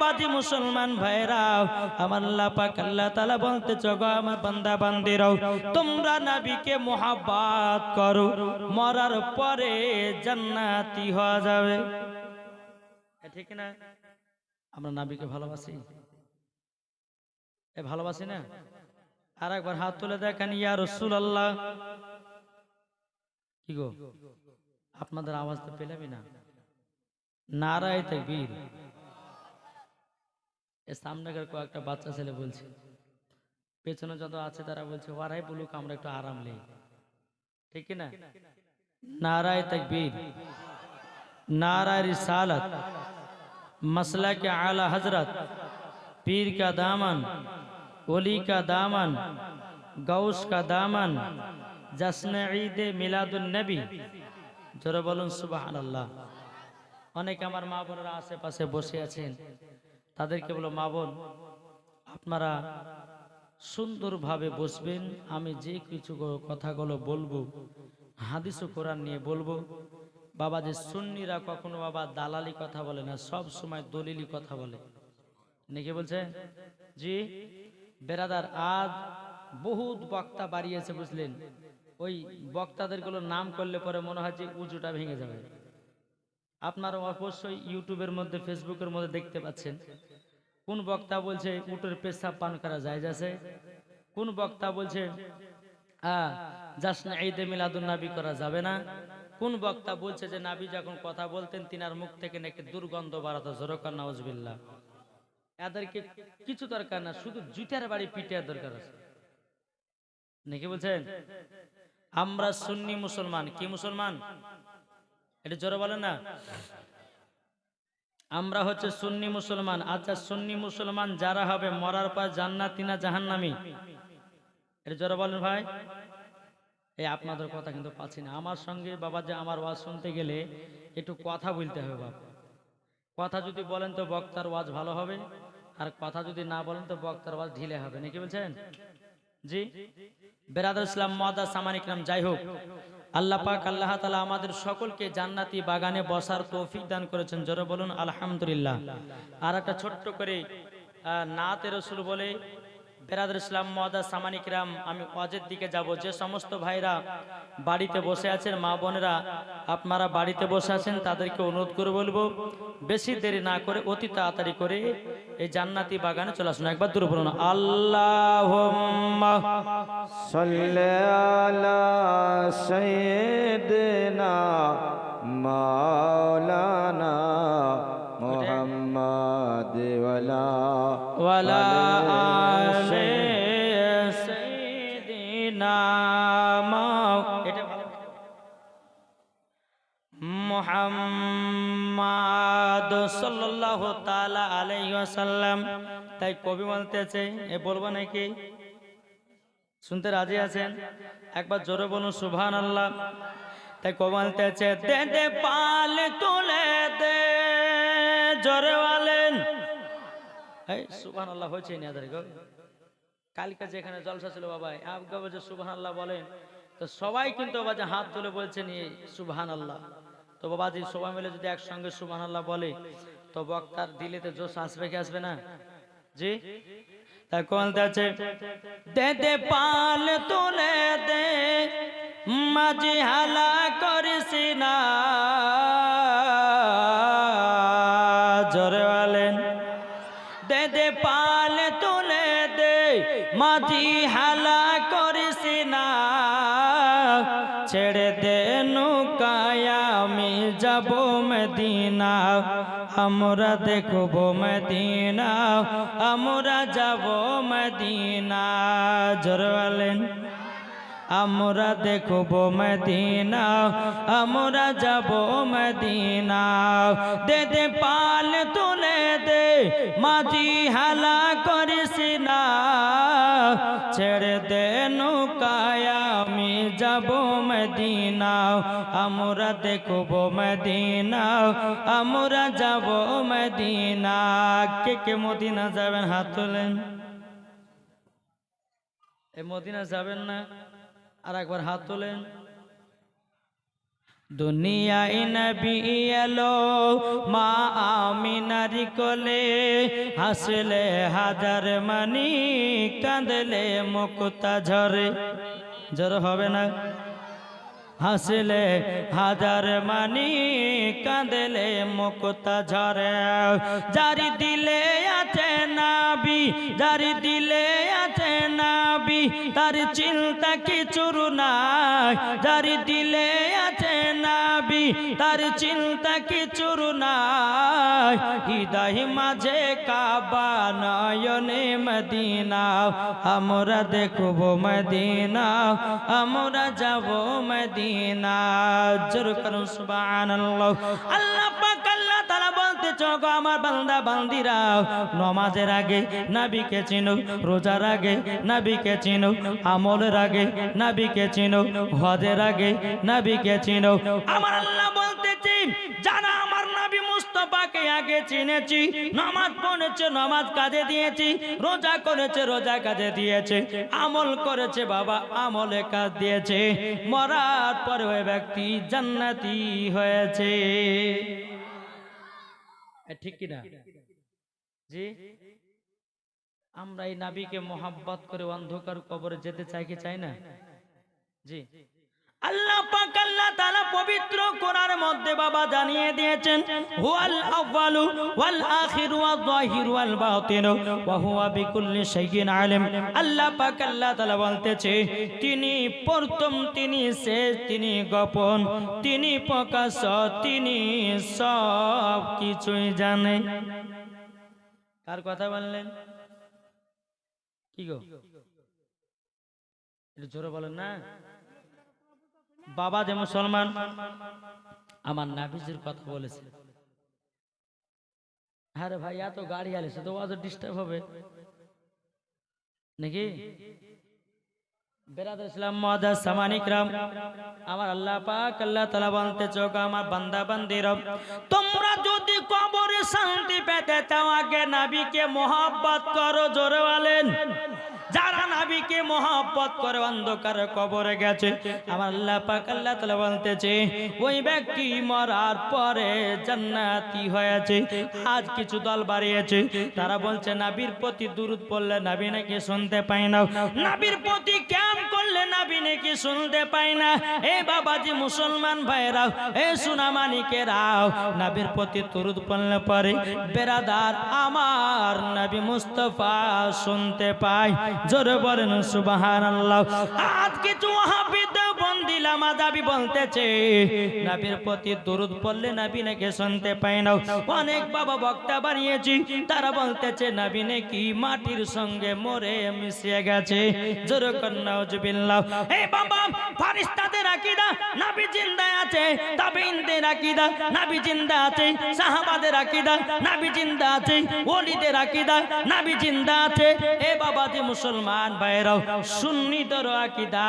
বাবাজি মুসলমান ভাইরা, আমার আল্লাহ পাক আল্লাহ তাআলা বলতে চগো আমার বান্দা বান্দিরাও, তোমরা নাবিকে মোহাব্বত করো, মরার পরে জান্নাতি হওয়া যাবে। ঠিক না? আমরা নাবিকে ভালোবাসি? এ ভালোবাসি না? আর একবার হাত তুলে দেখেন, ইয়া রাসূলুল্লাহ। কি গো? আপনাদের আওয়াজ তো পেলামই না। নারায় তাকবীর। এ সামনেকার কয়েকটা বাচ্চা ছেলে বলছে পেছনে যত আছে তারা বলছে ওরাই বলুক আমরা একটু আরাম নেই ঠিক কি না নারায় তাকবীর नाराय रिसालत मसला के आला हजरत पीर का दामन ओली का दामन गौस का दामन जश्न ईद मिलादुलनबी জোরে বলুন সুবাহান আল্লাহ অনেক আমার মা বোনেরা আশেপাশে বসে আছেন তাদেরকে বলো, মা বোন, আপনারা সুন্দরভাবে বসবেন, আমি যে কিছু কথাগুলো বলব হাদিস ও কোরআন নিয়ে বলব। বাবা যে সুন্নিরা কখনো বাবা দালালি কথা বলে না, সব সময় দলিলি কথা বলে। নাকি বলছে? জি, বেরাদার আজ বহুত বক্তা বাড়িয়েছে বুঝলেন ওই বক্তাদেরগুলো নাম করলে পরে মনে হয় যে উঁচুটা ভেঙে যাবে। আপনারা অবশ্যই ইউটিউবের মধ্যে, ফেসবুকের মধ্যে দেখতে পাচ্ছেন। কোন বক্তা বলছে, উটের পেশাব পান করা যায় যাচ্ছে কোন বক্তা বলছে জাসনা ঈদে মিলাদুন নাবি করা যাবে না? কোন বক্তা বলছে যে, নাবি যখন কথা বলতেন, তিনার মুখ থেকে নাকি দুর্গন্ধ বাড়াতো জোরকার নওয়াজবিল্লাহ এদেরকে কিছু দরকার না, শুধু জুতার বাড়ি পিটার দরকার আছে। নাকি বলছেন? আমরা সুন্নি মুসলমান, কি মুসলমান? এটা জোরে বলেন না। আমরা হচ্ছে সুন্নি মুসলমান। আচ্ছা সুন্নি মুসলমান যারা হবে, মরার পর জান্নাতি না জাহান্নামি? এটা জোরে বলেন ভাই। এই আপনাদের কথা কিন্তু পাচ্ছি না। আমার সঙ্গে বাবা যে আমার ওয়াজ শুনতে গেলে একটু কথা বলতে হবে বাবা কথা যদি বলেন তো বক্তার ওয়াজ ভালো হবে, আর কথা যদি না বলেন তো বক্তার ওয়াজ ঢিলে হবে। নাকি বলছেন? ইসলাম সামানিক নাম যাই হোক। আল্লাহ তালা আমাদের সকলকে জান্নাতি বাগানে বসার দান করেছেন। বলুন আলহামদুলিল্লাহ। আর একটা ছোট্ট করে আহ, না রসুল বলে বেরাদুর ইসলাম মহাদা সামানিকরাম আমি ওয়াজের দিকে যাব। যে সমস্ত ভাইরা বাড়িতে বসে আছেন, মা বোনেরা, আপনারা বাড়িতে বসে আছেন, তাদেরকে অনুরোধ করে বলব, বেশি দেরি না করে, অতি তাড়াতাড়ি করে এই জান্নাতি বাগানে চলে আসুন। একবার দূর বলুন আল্লাহ সৈয়দনা মাওলানা ওয়ালা তাই কবি বলতেছে, এ বলব নাকি? শুনতে রাজি আছেন? একবার জোরে বলুন সুবহান আল্লাহ তাই কবি বলতেছে দে পাল তুলে দে, জোরে বলেন এই সুবহান আল্লাহ হয়েছে নি গো। কালকে যেখানে জলসা ছিল বাবা আবগা যে আল্লাহ বলেন, তো সবাই কিন্তু বাবা যে হাত তুলে বলছেন সুবহান আল্লাহ তো বাবাজি সবাই মিলে যদি একসঙ্গে সুবহান আল্লাহ বলে, তো বক্তার দিলেতে জোশ আসবে কি আসবে না? জি? তাই কোন আছে? দে দে পাল তুলে দে, মাঝি হালা করিস না। আমরা দেখব মদিনা, আমরা যাব মদিনা। জোর বলেন। আমরা দেখব মদিনা, আমরা যাব মদিনা। দে দে, পাল তুলে দে, মাঝি হালা করিস না। ছেড়ে দে নৌকায়, আমি যাব মদিনা আমরা দেখব মদিনা আমরা যাব মদিনা। কে কে মদিনা যাবেন? হাত তোলেন। এ মদিনা যাবেন না আর একবার হাত তোলেন। দুনিয়ায় নবী এলো, মা আমিনার কোলে হাসলে হাজার মানি, কাঁদলে মুক্তা ঝরে। জ্বর হবে না? হাসলে হাজার মানি, কাঁদলে মুক্তা ঝরে। জারি দিলে আছে নাবি, জারি দিলে আছে নাবি, তার চিন্তা কিছুর নাই। জারি দিলে আছে নাবি, তার চিন্তা কিছুর নাই। হৃদয় মাঝে কাবা নয়নে মদিনা, আমরা দেখব মদিনা, আমরা যাব মদিনা। জোর করুন সুবহানাল্লাহ। আল্লাহ চোখ আমার বান্দা বান্দিরা, নমাজের আগে নবীকে চিনো রোজার আগে নবীকে চিনো আমলের আগে নবীকে চিনো হজের আগে নবীকে চিনো আমার আল্লাহ বলতেছি, যারা আমার নবী মুস্তফাকে আগে চিনেছি, নামাজ পড়েছে, নামাজ কাজে দিয়েছি, রোজা করেছে, রোজা কাজে দিয়েছে, আমল করেছে, বাবা আমলে কাজ দিয়েছে, মরার পরে ওই ব্যক্তি জান্নাতি হয়েছে। ঠিক কিনা? জি? আমরা এই নাবিকে মোহাব্বত করে অন্ধকার কবরে যেতে চাই কি চাই না? জি। আল্লাহ পাক আল্লাহ তাআলা পবিত্র কোরআনের মধ্যে বাবা জানিয়ে দিয়েছেন, হুয়াল আউয়ালু ওয়াল আখিরু ওয়াল যাহিরু ওয়াল বাতিনু ওয়া হুয়া বিকুল্লি শাইইন আলিম। আল্লাহ পাক আল্লাহ তাআলা বলতেছে, তিনি প্রথম, তিনি শেষ, তিনি গোপন, তিনি প্রকাশ, তিনি সব কিছুই জানে। কার কথা বললেন? কি গো? একটু জোরে বলেন না। বাবা যে মুসলমান, আমার নাবিজির কথা বলেছে। আরে ভাই, এত গাড়ি আলেছে তো ওয়াজ ডিস্টার্ব হবে। নাকি? আমার আল্লাহ আমার বান্দা বান্দির তোমরা যদি কবরে শান্তি পেতে চাও, আগে নাবিকে মোহাব্বত করো, জোরে বলেন। যারা নাবিকে মহব্বত করে অন্ধকার কবরে গেছে, আমার আল্লাহ পাক আল্লাহ তাআলা বলতেছে, ওই ব্যক্তি মরার পরে জান্নাতি হয়েছে, আজ কিছু দল বাড়িয়েছে, তারা বলছে, নাবির প্রতি দুরুদ পড়লে নাবি নাকি শুনতে পাই না। নাবির প্রতি ক্যাম্প করলে নাবি নাকি শুনতে পাই না। এ বাবাজি মুসলমান ভাইরাও এ সুনামানিকেরাও নাবির প্রতি দুরুদ পড়লে পরে বেরাদার আমার নবী মুস্তফা শুনতে পাই জোরে বলেন সুবাহান আল্লাহ আজ কিছু হাফিদ বন্দিলা মাদাবি বলতেছে, নবীর প্রতি দরুদ পড়লে নবী নাকি শুনতে পাই না। অনেক বাবা বক্তা বানিয়েছি, তারা বলতেছে, নবী নাকি মাটির সঙ্গে মরে মিশিয়ে গেছে। কন্যা বাবা ফারিস্তাদের আকীদা, নবী আছে নবী জিন্দা আছে, সাহাবাদের আকীদা, নবী জিন্দা আছে, ওলিদের আকীদা, নবী জিন্দা আছে। এ বাবা যে মুসলমান ভাইরাও সুন্নিতর আকীদা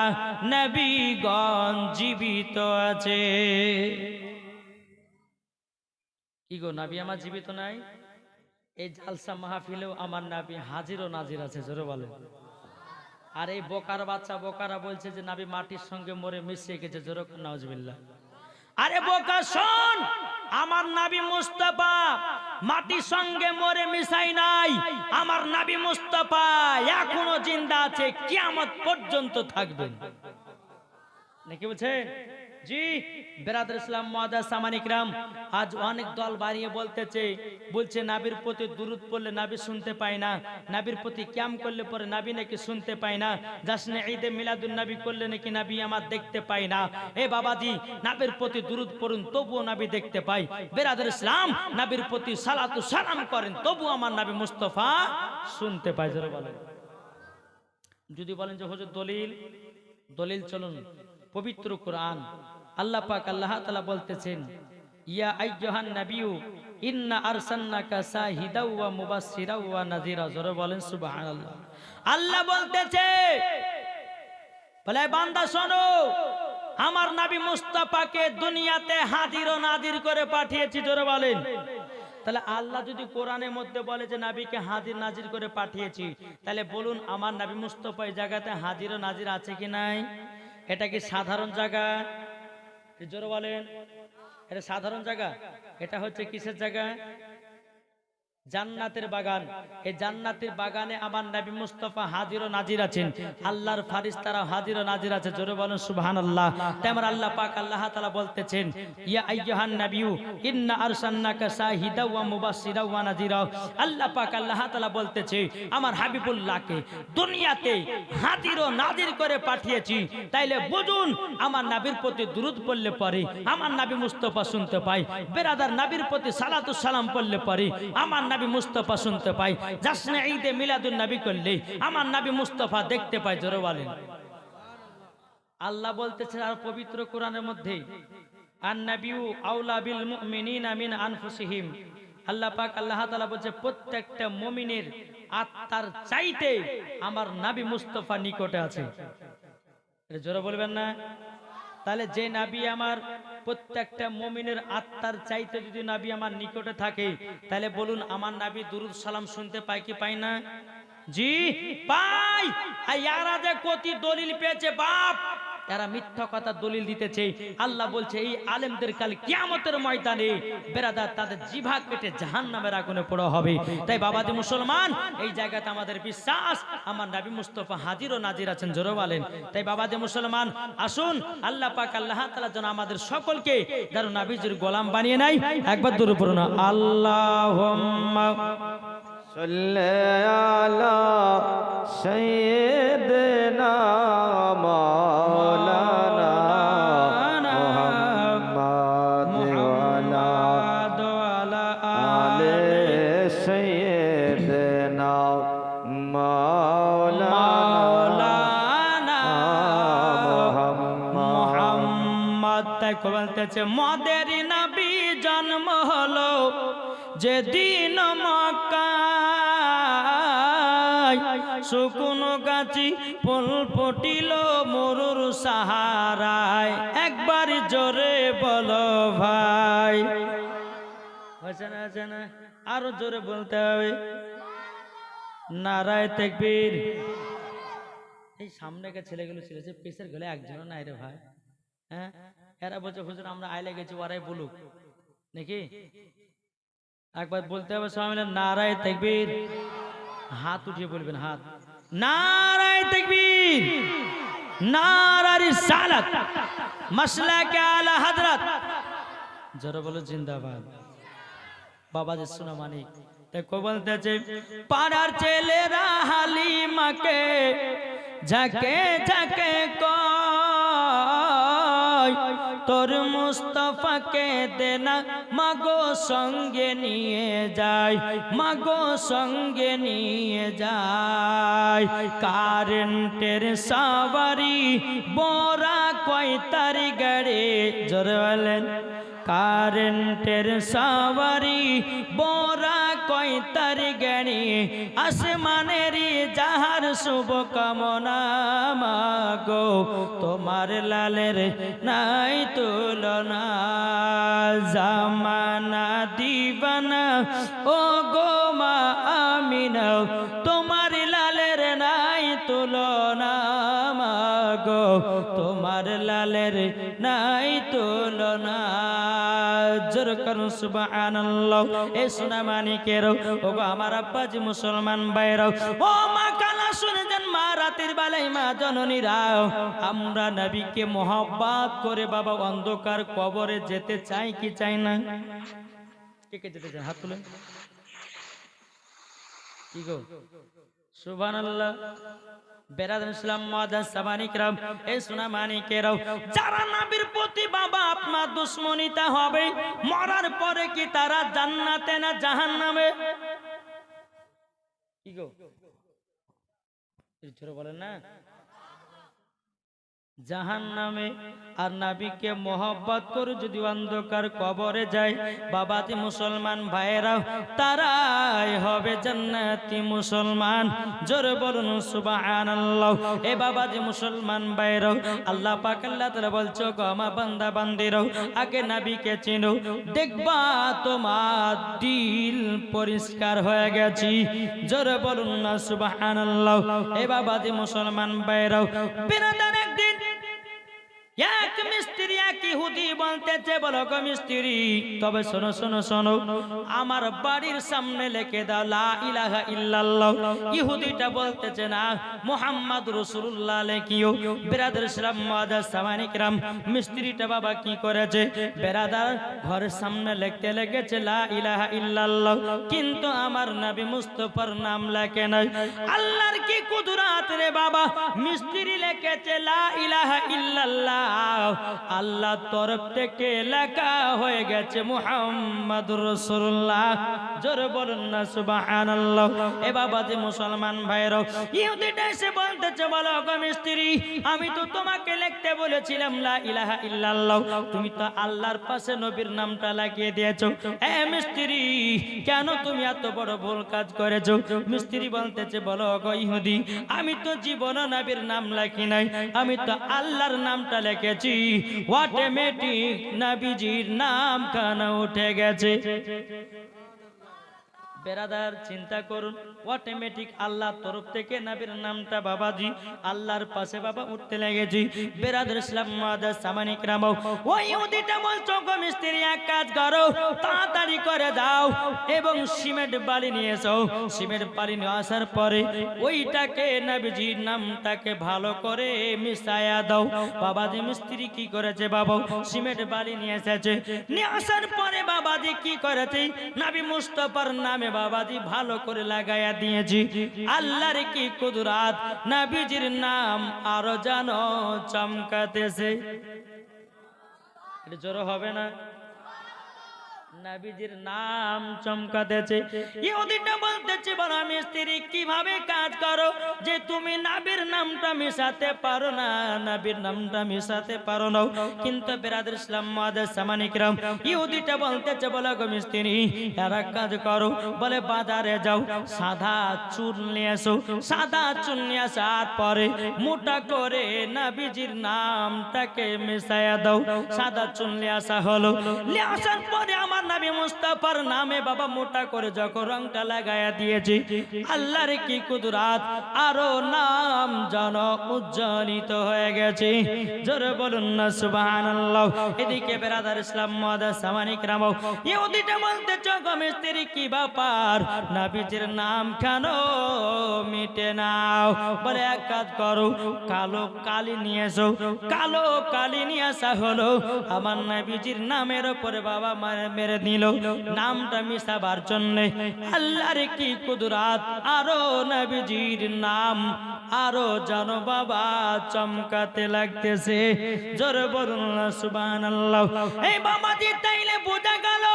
নবীগণ জীবিত আছে। কি গো নাবি, আমার জীবিত নাই? এই জালসা মাহফিলেও আমার নাবি হাজির ও নাজির আছে, জোরে বলে। আর এই বোকার বাচ্চা বোকারা বলছে যে, নাবি মাটির সঙ্গে মরে মিশিয়ে গেছে, জোরে নজবিল্লা আরে বোকা, শোন! আমার নাবি মুস্তাফা মাটির সঙ্গে মরে মিশাই নাই। আমার নাবি মুস্তাফা এখনও জিন্দা আছে, কিয়ামত পর্যন্ত থাকবেন। নাকি বলছেন? জি বেরাদুল ইসলাম মহাদাস সামানিকরাম আজ অনেক দল বাড়িয়ে বলতেছে, বলছে নাবির প্রতি দুরুদ পড়লে নাবি শুনতে পায় না, নাবির প্রতি ক্যাম করলে পরে নাবি নাকি শুনতে পায় না জাসনে ঈদে মিলাদুন নাবি করলে নাকি নাবি আমার দেখতে পায় না। এ বাবাজি, নাবির প্রতি দুরুদ পড়ুন, তবুও নাবি দেখতে পাই বেরাদুল ইসলাম, নাবির প্রতি সালাতু সালাম করেন তবু আমার নাবি মুস্তফা শুনতে পায়, জোরে বলেন। যদি বলেন যে, হুজুর দলিল দলিল চলুন। পবিত্র কোরআন। আল্লাহ পাক আল্লাহ তাআলা বলতেছেন, ইয়া আইয়ুহান নাবিয়্যু, ইন্না আরসালনাকা শাহিদাও ওয়া মুবাশশিরাও ওয়া নাযীরা। জোরে বলেন, সুবহানাল্লাহ। আল্লাহ বলতেছে, বলে বান্দা, শোনো, আমার নবী মুস্তাফাকে দুনিয়াতে হাজির ও নাজির করে পাঠিয়েছি। জোরে বলেন। তাহলে আল্লাহ যদি কোরআনের মধ্যে বলে যে নাবিকে হাজির নাজির করে পাঠিয়েছি, তাহলে বলুন, আমার নাবি মুস্তফা এই জায়গাতে হাজির ও নাজির আছে কি নাই? এটা কি সাধারণ জায়গা। জোর বলেন। এটা সাধারণ জায়গা? এটা হচ্ছে কিসের জায়গা? জান্নাতের বাগান। এই জান্নাতের বাগানে আমার নবী মুস্তফা হাজির ও নাজির আছেন। আল্লাহর ফারিস্তারা হাজির ও নাজির আছে। জোরে বলেন, সুবহানাল্লাহ। তেমন আল্লাহ পাক আল্লাহ তাআলা বলতেছেন, ইয়া আইয়ুহান নাবিয়্যু, ইন্না আরসালনাকা শাহিদা ওয়া মুবাশশিরা ওয়া নাযিরা। আল্লাহ পাক আল্লাহ তাআলা বলতেছে, আমার হাবিবুল্লাহকে দুনিয়াতে হাজির ও নাজির করে পাঠিয়েছি। তাইলে বুঝুন, আমার নবীর প্রতি দুরূদ পড়লে পরে, আমার নবী মুস্তফা শুনতে পাই বেরাদার নবীর প্রতি সালাতু সালাম পড়লে পরে, আমার নবী মুস্তফা শুনতে পাই। জাসনে ঈদে মিলাদুন নবী করলে, আমার নবী মুস্তফা দেখতে পাই জোরে বলেন আল্লাহ বলতেছে, আর পবিত্র কোরআনের মধ্যে বিল আনফুসিহিম। আল্লাহ পাক, আল্লাহ তাআলা বলছে, প্রত্যেকটা মুমিনের আত্মার চাইতে আমার নবী মুস্তফা নিকটে আছে। জোরে বলবেন না? তাহলে যে নাবি আমার প্রত্যেকটা মমিনের আত্মার চাইতে যদি নাবি আমার নিকটে থাকে, তাহলে বলুন, আমার নাবি দুরুদ সালাম শুনতে পায় কি পাই না? জি পাই আর ইয়ারা কতি দলিল পেয়েছে, বাপ! এরা মিথ্যা কথা দলিল দিতেছে আল্লাহ বলছে এই আলেমদের কাল কিয়ামতের ময়দানে বেরাদার তাদের জিভা কেটে জাহান নামের আগুনে পড়া হবে তাই বাবাজি মুসলমান এই জায়গাতে আমাদের বিশ্বাস আমার নবী মুস্তফা হাজির ও নাজির আছেন জোরে বলেন তাই বাবাজি মুসলমান আসুন আল্লাহ পাক আল্লাহ তাআলা যেন আমাদের সকলকে যেন নাবিজের গোলাম বানিয়ে নাই একবার দূরে পড়ুন আল্লাহুম্মা صل على سيدنا বলতেছে মদের নবী জন্ম হলো যেদিন মক্কায়। শুকনো গাছি ফুল ফুটিল মরুর সাহারায়। একবার জোরে বলো ভাই। হয়েছে না হয়েছে না? আরও জোরে বলতে হবে। নারায় তেকবীর। এই সামনেকে ছেলেগুলো ছিল, যে পেসের গেলে একজনও নাই রে ভাই। হ্যাঁ? এরা বলছে, হুজুর, আমরা আইলে গেছি ওরাই বলুক। নাকি? একবার বলতে হবে, সবাই মিলে, নারায় তেকবীর। হাত উঠিয়ে বলবেন, হাত। নারায় তেকবীর। নারারি সালাত মাসলা কে আলা হযরত জোরে বলো জিন্দাবাদ। বাবা যে শোনা মানিক কো বলতেছে পাড়ার ছেলেরা হালিমাকে ঝাঁকে ঝাঁকে কয় তোর মুস্তফাকে দেনা, মাগো সঙ্গে নিয়ে যায় মাগো সঙ্গে নিয়ে যায় কারেন্টের সাবারি বড়া কয় তার গাড়ি? জোরে বলেন। কারেন্টের সাওয়ারি বড়া কয় তার গাড়ি আসমানেরই যাহার শুভ কামনা মাগো, তোমার লালের নাই তুলনা। জামানা দিবানা ও গো মা আমিনা, তোমার লালের নাই তুলনা মাগো, তোমার লালের নাই তুলনা। সুবহানাল্লাহ। এ সোনা মানিকের ও গো আমার আব্বাজি মুসলমান বাইরাও ও মা কালা শুনে যান মা, রাতের বেলায় মা জননী রাও আমরা নবীকে মহব্বত করে বাবা অন্ধকার কবরে যেতে চাই কি চাই না? কে যেতে চান? হাত তুলেন কি গো? সুবহানাল্লাহ। বেরাদ ইসলাম মাদান সাবানিকরাম এই সোনা মানিকেরাও যারা নবীর প্রতি বাবা আপনার হবে, মরার পরে কি তারা জান্নাতে না জাহান্নামে? বলেন না। জাহান নামে আর নাবিকে মোহব্বত করে যদি অন্ধকার কবরে যায়, বাবাতি মুসলমান ভাইয়েরাও, তারাই হবে জান্নাতি মুসলমান। জোরে বলুন, সুবহানাল্লাহ। এ বাবাজি মুসলমান ভাইয়েরাও, আল্লাহ পাক আল্লাহ বলছো গো আমার বান্দা বান্দিরাও, আগে নাবিকে চিনো। দেখবা তোমার দিল পরিষ্কার হয়ে গেছি। জোরে বলুন না, সুবহানাল্লাহ। এ বাবাজি মুসলমান ভাইয়েরাও বিরাদার একদিন এক মিস্ত্রি এক ইহুদি বলতেছে বলো গো মিস্ত্রি তবে শোনো শোনো শোনো আমার বাড়ির সামনে লিখে দাও লা ইলাহা ইল্লাল্লাহ ইহুদিটা বলতেছে না মুহাম্মদ রাসূলুল্লাহ লেখিও বেরাদার ইসলাম মাদার সামানিকরাম মিস্ত্রিটা বাবা কি করেছে বেরাদার ঘরের সামনে লিখতে লেগেছে লা ইলাহা ইল্লাল্লাহ কিন্তু আমার নবী মুস্তাফার নাম লেখে নাই আল্লাহর কি কুদরাত রে বাবা মিস্ত্রি লিখেছে লা ইলাহা ইল্লাল্লাহ আল্লাহ তরফ থেকে লেখা হয়ে গেছে মুহাম্মাদুর রাসূলুল্লাহ। জোরে বলুন না, সুবহানাল্লাহ। এ বাবা যে মুসলমান ভাইরাও ইহুদিটা এসে বলতেছে, বলো গো মিস্ত্রি, আমি তো তোমাকে লিখতে বলেছিলাম, লা ইলাহা ইল্লাল্লাহ। তুমি তো আল্লাহর পাশে নবীর নামটা লাগিয়ে দিয়েছ। এ মিস্ত্রি, কেন তুমি এত বড় ভুল কাজ করেছ? মিস্ত্রি বলতেছে, বলো গো ইহুদি, আমি তো জীবন নবীর নাম লেখি নাই। আমি তো আল্লাহর নামটা লিখেছি অটোমেটিক নাবিজির নাম কানা উঠে গেছে। বেরাদার, চিন্তা করুন। অটোমেটিক আল্লাহর তরফ থেকে নবীর নামটা, বাবাজি, আল্লাহর পাশে বাবা উঠতে লেগেছি। বেরাদার ইসলাম মাদার সামানিক রাম ওই উদিটা বলছো মিস্ত্রি, এক কাজ করো, তাড়াতাড়ি করে দাও এবং সিমেন্ট বালি নিয়ে এসো। সিমেন্ট বালি নিয়ে আসার পরে ওইটাকে নবীজির নামটাকে ভালো করে মিশায়া দাও। বাবাজি, মিস্ত্রি কি করেছে বাবা? সিমেন্ট বালি নিয়ে এসেছে। নিয়ে আসার পরে বাবাজি কি করেছে? নাবি মুস্তফার নামে বাবাজি ভালো করে লাগাইয়া দিয়েছি। আল্লাহর কি কুদরাত? নাবিজির নাম আরও জানো চমকাতেছে। এটা হবে না? নাবিজির নাম চমকাতেছে। ইহুদিটা বলতেছে কীভাবে কাজ করো? যে তুমি নাবির নামটা মিশাতে পারো না, নাবির নামটা মিশাতে পারো না। কিন্তু ইসলাম মাদের সামানিকরাম ইহুদিটা বলতেছে, বলে গো মিস্ত্রি, এরা কাজ করো। বলে, বাজারে যাও, সাদা চুল নিয়ে সাদা চুল নিয়ে আসার পরে মোটা করে নাবিজির নামটাকে মিশাইয়া দাও। সাদা চুল নিয়ে আসা হলো। নিয়ে আসার পরে আমার নবী মুস্তাফার নামে বাবা মোটা করে যখন রংটা লাগায়া দিয়েছি, আল্লাহর কি কুদরাত? আরও নাম জন উজ্জ্বলিত হয়ে গেছে। জোরে বলুন না, সুবহানাল্লাহ। এদিকে বেরাদার ইসলাম মাদা সামানিক রাম ইহুদিটা বলতে চোখ মিস্ত্রি কি ব্যাপার? নাবিজির নাম কেন মিটে নাও? বলে, এক কাজ করো, কালো কালি নিয়ে এসো। কালো কালি নিয়ে আসা হলো। আমার নবীজির নামের উপরে বাবা মারে মেরে দিল নামটা মিশাবার জন্য আল্লাহর কি কুদরাত? আরও নবীজির নাম, আরও জানো বাবা চমকাতে লাগতেছে। জোরে বলুন সুবহানাল্লাহ। এই বাবাজি তাইলে বোঝা গেল,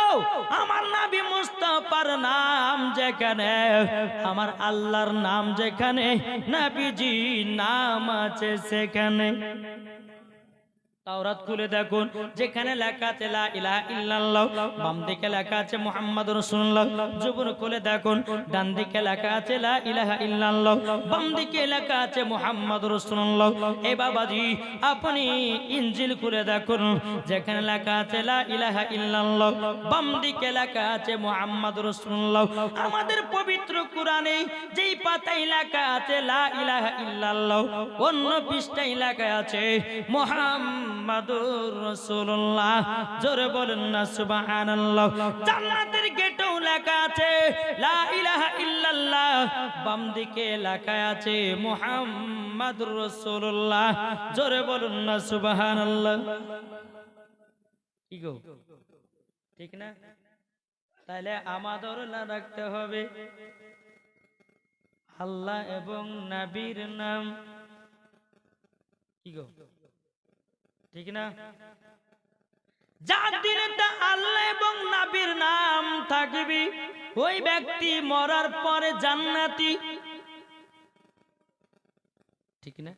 আমার নবী মুস্তাফার নাম যেখানে, আমার আল্লাহর নাম যেখানে নবীজি নাম আছে সেখানে। তাওরাত খুলে দেখুন, যেখানে লেখা আছে, লা ইলাহা ইল্লাল্লাহ বাম দিকে লেখা আছে, মুহাম্মাদুর রাসূলুল্লাহ জবর খুলে দেখুন, ডান দিকে লেখা আছে, লা ইলাহা ইল্লাল্লাহ বাম দিকে লেখা আছে, মুহাম্মাদুর রাসূলুল্লাহ এ বাবাজি, আপনি ইনজিল খুলে দেখুন, যেখানে লেখা আছে, লা ইলাহা ইল্লাল্লাহ বাম দিকে লেখা আছে, মুহাম্মাদুর রাসূলুল্লাহ আমাদের পবিত্র কোরআনে যেই পাতায় লেখা আছে, লা ইলাহা ইল্লাল্লাহ অন্য পৃষ্ঠায় লেখা আছে মুহাম্মাদুর রাসূলুল্লাহ। জোরে বলেন না, সুবহানাল্লাহ। জান্নাতের গেটেও লেখা আছে, লা ইলাহা ইল্লাল্লাহ। বাম দিকে লেখা আছে, মুহাম্মাদুর রাসূলুল্লাহ। জোরে বলুন না, সুবহানাল্লাহ। কি গো? ঠিক না? তাহলে আমাদের না রাখতে হবে। আল্লাহ এবং নবীর নাম। কি গো? ঠিক না? আল্লাহ এবং নবীর নাম থাকবি, ওই ব্যক্তি মরার পরে জান্নাতি। ঠিক না?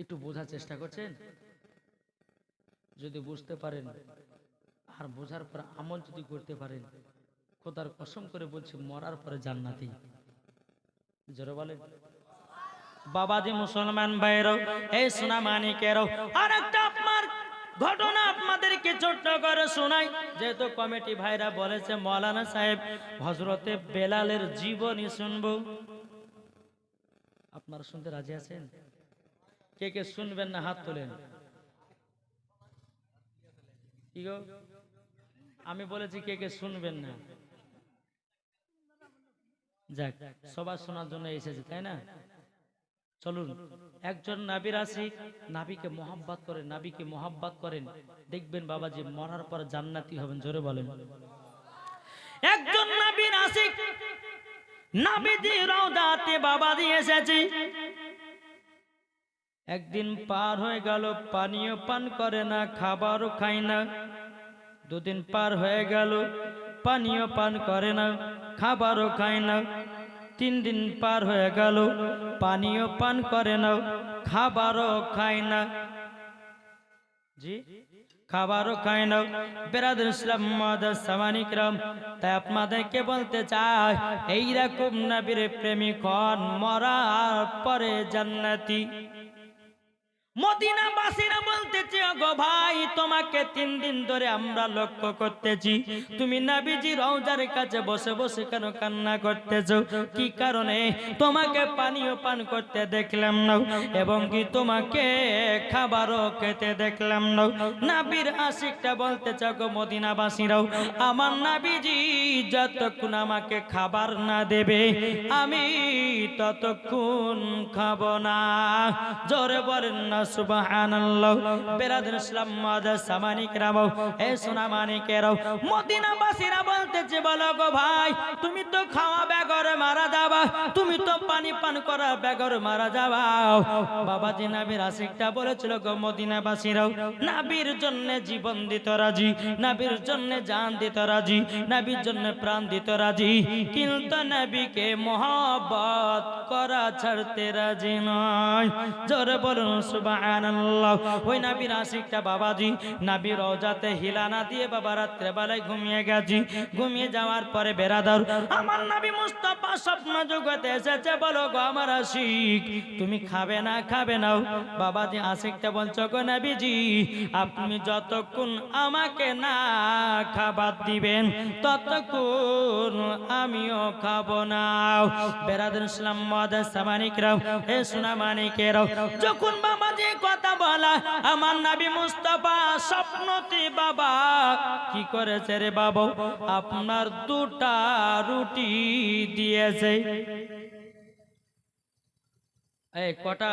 একটু বোঝার চেষ্টা করছেন? যদি বুঝতে পারেন, আর বোঝার পর আমল যদি করতে পারেন, খোদার কসম করে বলছি, মরার পরে জান্নাতি। জোরে বলেন। বাবাজি মুসলমান ভাইরাও এই সোনা মানিকেরও আর একটা আপনার ঘটনা আপনাদেরকে ছোট্ট করে শোনাই। যেহেতু কমিটি ভাইরা বলেছে, মৌলানা সাহেব হজরতে বেলালের জীবনী শুনব। আপনারা শুনতে রাজি আছেন? কে কে শুনবেন না, হাত তোলেন। কি গো? আমি বলেছি কে কে শুনবেন না। যাক, সবার শোনার জন্য এসেছে, তাই না? চলুন, একজন নাবির আশিক নাবিকে মোহাব্বত করেন নাবিকে মোহাব্বত করেন। দেখবেন বাবাজি মরার পর জান্নাতি হবেন, জোরে বলেন। একজন নাবির আশিক নাবিজি রওদাতে বাবাজি এসেছে। একদিন পার হয়ে গেল, পানীয় পান করে না, খাবারও খায় না। দুদিন পার হয়ে গেল, পানীয় পান করে না, খাবারও খায় না। তিন দিন পার হয়ে গেল, পানীয় পান করে না খাবারও খায় না। জি? খাবারও খায় না। বেরাদুল ইসলাম মাদার সামানিকরাম তাই আপনাদেরকে বলতে চাই, এইরকম নবীর প্রেমিক হন মরার পরে জান্নাতি। মদিনাবাসীরা বলতেছে গো ভাই, তোমাকে তিন দিন ধরে আমরা লক্ষ্য করতেছি। তুমি নাবিজি রওজার কাছে বসে বসে কেন কান্না করতেছো? কি কারণে? তোমাকে পানীয় পান করতে দেখলাম না এবং কি তোমাকে খাবারও খেতে দেখলাম না। নাবির আশিকটা বলতেছ গো মদিনাবাসীরাও, আমার নাবিজি যতক্ষণ আমাকে খাবার না দেবে, আমি ততক্ষণ খাব না। জোরে বলেন না সুবহানাল্লাহ। বেরাদুল ইসলাম মাদার সামানিক রাও এ সোনা মানিকেরাও। মদিনাবাসীরা বলতেছে, বলো গো ভাই, তুমি তো খাওয়া তুমি তো পানি পান করা বেগর মারা যাবা বাবাজি নাবির আশিকটা বলেছিল, গো মদিনাবাসীরাও, নাবির জন্য জীবন দিত রাজি, নাবির জন্য জান দিত রাজি, নাবির জন্য প্রাণ দিত রাজি। কিন্তু নবীকে মহব্বত করা ছাড়তে রাজি নয়। জোরে বলুন, সুবহানাল্লাহ। ওই নাবির আশিকটা, বাবাজি, নাবির রওজাতে হিলানা দিয়ে বাবা রাত্রে বেলায় ঘুমিয়ে গেছি। ঘুমিয়ে যাওয়ার পরে বেরাদার আমার নাবি মুস্তাফা স্বপ্ন জগতে এসেছে, বলো গো আমার তুমি খাবে না, খাবে নাও। বাবাজি আশিকটা বলছো, গো নবীজি, আপনি যতক্ষণ আমাকে না খাবার দিবেন, ততক্ষণ আমিও খাব না। বেরাদুল ইসলাম মাদার সামানিকরাও সোনা মানিকেরাও, যখন বাবাজি কথা বলা, আমার নাবি মুস্তাফা স্বপ্নতে বাবা, কি করেছে রে বাবা? আপনার দুটা রুটি দিয়েছে। এই, কটা?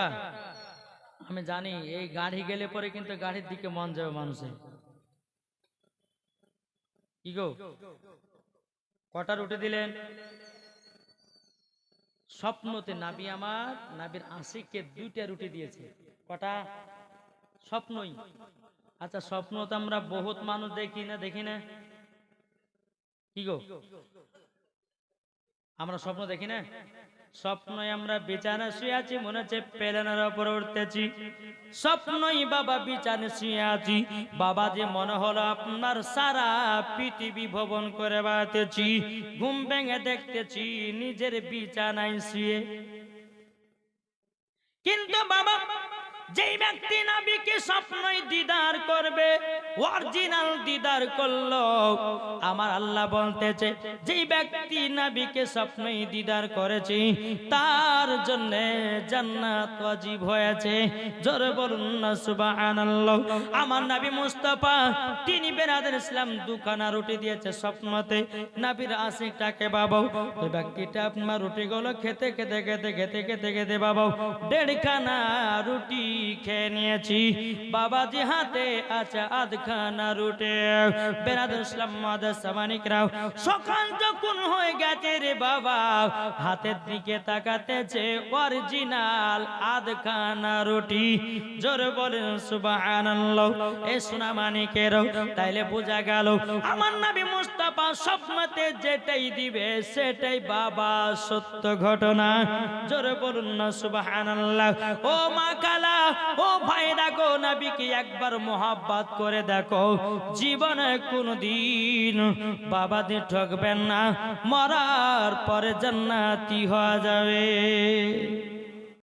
আমি জানি, এই গাড়ি গেলে পরে কিন্তু গাড়ির দিকে মন যাবে মানুষের। কি গো? কটা রুটি দিলেন? স্বপ্নতে নাবি আমার, নাবির আশিককে দুইটা রুটি দিয়েছে। কটা? স্বপ্নই। আচ্ছা স্বপ্ন তো আমরা বহুত মানুষ দেখি না দেখি না। কি গো? আমরা স্বপ্ন দেখি না? স্বপ্নই আমরা বিছানা শুয়ে আছি, মনে হচ্ছে পেলেনের ওপর উঠতেছি। স্বপ্নই বাবা বিছানে শুয়ে আছি, বাবা যে মনে হলো আপনার সারা পৃথিবী ভবন করে বেড়াতেছি ঘুম ভেঙে দেখতেছি নিজের বিছানায় শুয়ে। কিন্তু বাবা যেই ব্যক্তি নাবিকে স্বপ্নই দিদার করবে অরিজিনাল দিদার করল, আমার আল্লাহ বলতেছে, যেই ব্যক্তি নাবিকে স্বপ্নই দিদার করেছে, তার জন্য জান্নাত ওয়াজিব হয়েছে। জোরে বলুন না, সুবহানাল্লাহ। আমার নবী মুস্তাফা, তিনি বেরাদের ইসলাম দুখানা রুটি দিয়েছে স্বপ্নতে। নাবির আশিকটাকে বাবা ওই ব্যক্তিটা আপনার রুটিগুলো খেতে খেতে খেতে খেতে খেতে খেতে বাবা দেড়খানা রুটি খেয়ে নিয়েছি। বাবাজি হাতে আধখানা রুটে। যখন হয়ে গেছে রে বাবা, হাতের দিকে তাকাতেছে অরিজিনাল আধখানা রুটি। জোরে বলেন এ সোনা মানিকেরও, তাইলে বোঝা গেল, আমার নবী মুস্তাফা স্বপ্নতে যেটাই দিবে, সেটাই বাবা সত্য ঘটনা। জোরে বলুন না, সুবহানাল্লাহ। ও মা কালা ও ভাই, দেখো নাবিকে একবার মোহাব্বত করে দেখো। জীবনে কোনদিন বাবাদের ঠকবেন না, মরার পরে জান্নাতি হওয়া যাবে।